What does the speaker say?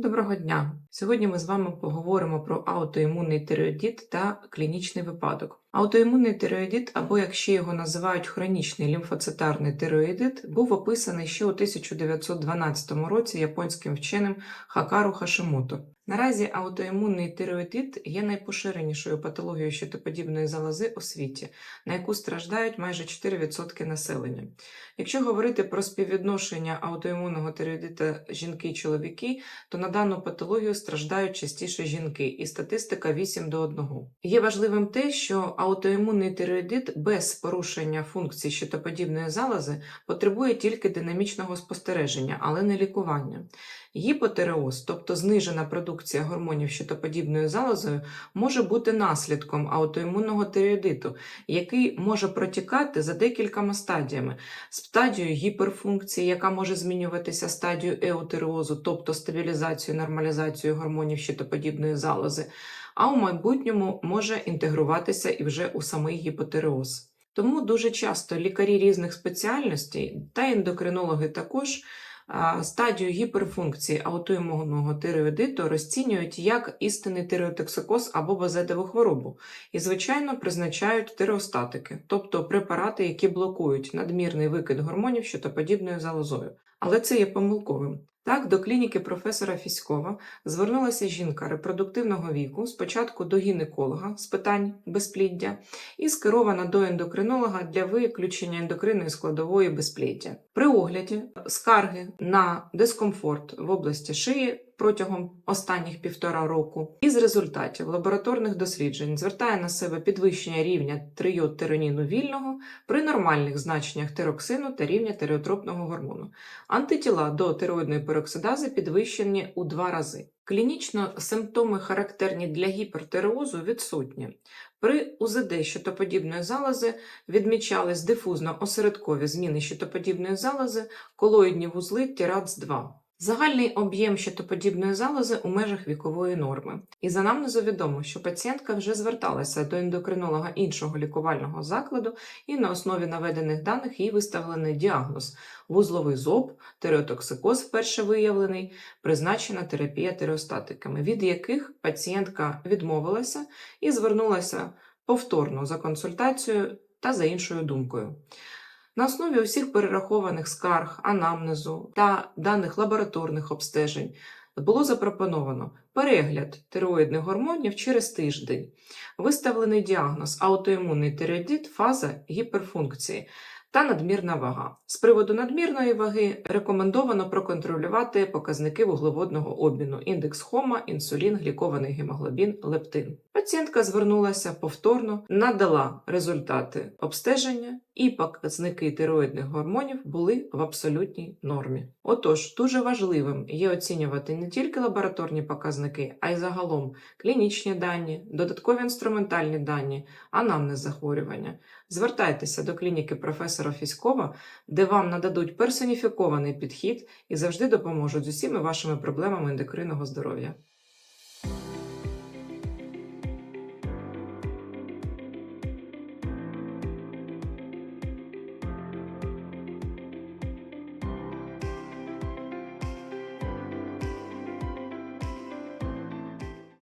Доброго дня! Сьогодні ми з вами поговоримо про аутоімунний тиреодіт та клінічний випадок. Аутоімунний тиреоїдит, або як ще його називають хронічний лімфоцитарний тиреоїдит, був описаний ще у 1912 році японським вченим Хакару Хашимото. Наразі аутоімунний тиреоїдит є найпоширенішою патологією щитоподібної залози у світі, на яку страждають майже 4% населення. Якщо говорити про співвідношення аутоімунного тиреоїдита жінки і чоловіки, то на дану патологію страждають частіше жінки, і статистика 8 до 1. Є важливим те, що аутоімунний тиреоїдит без порушення функцій щитоподібної залози потребує тільки динамічного спостереження, але не лікування. Гіпотереоз, тобто знижена продукція гормонів щитоподібною залозою, може бути наслідком аутоімунного тиреоїдиту, який може протікати за декількома стадіями: стадією гіперфункції, яка може змінюватися стадією еутереозу, тобто стабілізацію, нормалізацію гормонів щитоподібної залози, а у майбутньому може інтегруватися і вже у самий гіпотереоз. Тому дуже часто лікарі різних спеціальностей та ендокринологи також стадію гіперфункції аутоімунного тиреоїдиту розцінюють як істинний тиреотоксикоз або базедову хворобу і, звичайно, призначають тиреостатики, тобто препарати, які блокують надмірний викид гормонів щитоподібною залозою. Але це є помилковим. Так, до клініки професора Фіськова звернулася жінка репродуктивного віку, спочатку до гінеколога з питань безпліддя і скерована до ендокринолога для виключення ендокринної складової безпліддя. При огляді скарги на дискомфорт в області шиї протягом останніх півтора року, із результатів лабораторних досліджень звертає на себе підвищення рівня трийодтироніну вільного при нормальних значеннях тироксину та рівня тиреотропного гормону. Антитіла до тироїдної пероксидази підвищені у два рази. Клінічно симптоми, характерні для гіпертиреозу, відсутні. При УЗД щитоподібної залози відмічались дифузно-осередкові зміни щитоподібної залози, колоїдні вузли ТІРАЦ-2. Загальний об'єм щитоподібної залози у межах вікової норми. І за намнезу відомо, що пацієнтка вже зверталася до ендокринолога іншого лікувального закладу, і на основі наведених даних їй виставлений діагноз вузловий зоб, тиреотоксикоз вперше виявлений, призначена терапія тиреостатиками, від яких пацієнтка відмовилася і звернулася повторно за консультацією та за іншою думкою. На основі усіх перерахованих скарг, анамнезу та даних лабораторних обстежень було запропоновано перегляд тероїдних гормонів через тиждень, виставлений діагноз аутоімунний тиреодит фаза гіперфункції та надмірна вага. З приводу надмірної ваги рекомендовано проконтролювати показники вуглеводного обміну, індекс хома, інсулін, глікований гемоглобін, лептин. Пацієнтка звернулася повторно, надала результати обстеження, і показники тироїдних гормонів були в абсолютній нормі. Отож, дуже важливим є оцінювати не тільки лабораторні показники, а й загалом клінічні дані, додаткові інструментальні дані, анамнез захворювання. Звертайтеся до клініки професора Фіськова, де вам нададуть персоніфікований підхід і завжди допоможуть з усіма вашими проблемами ендокринного здоров'я.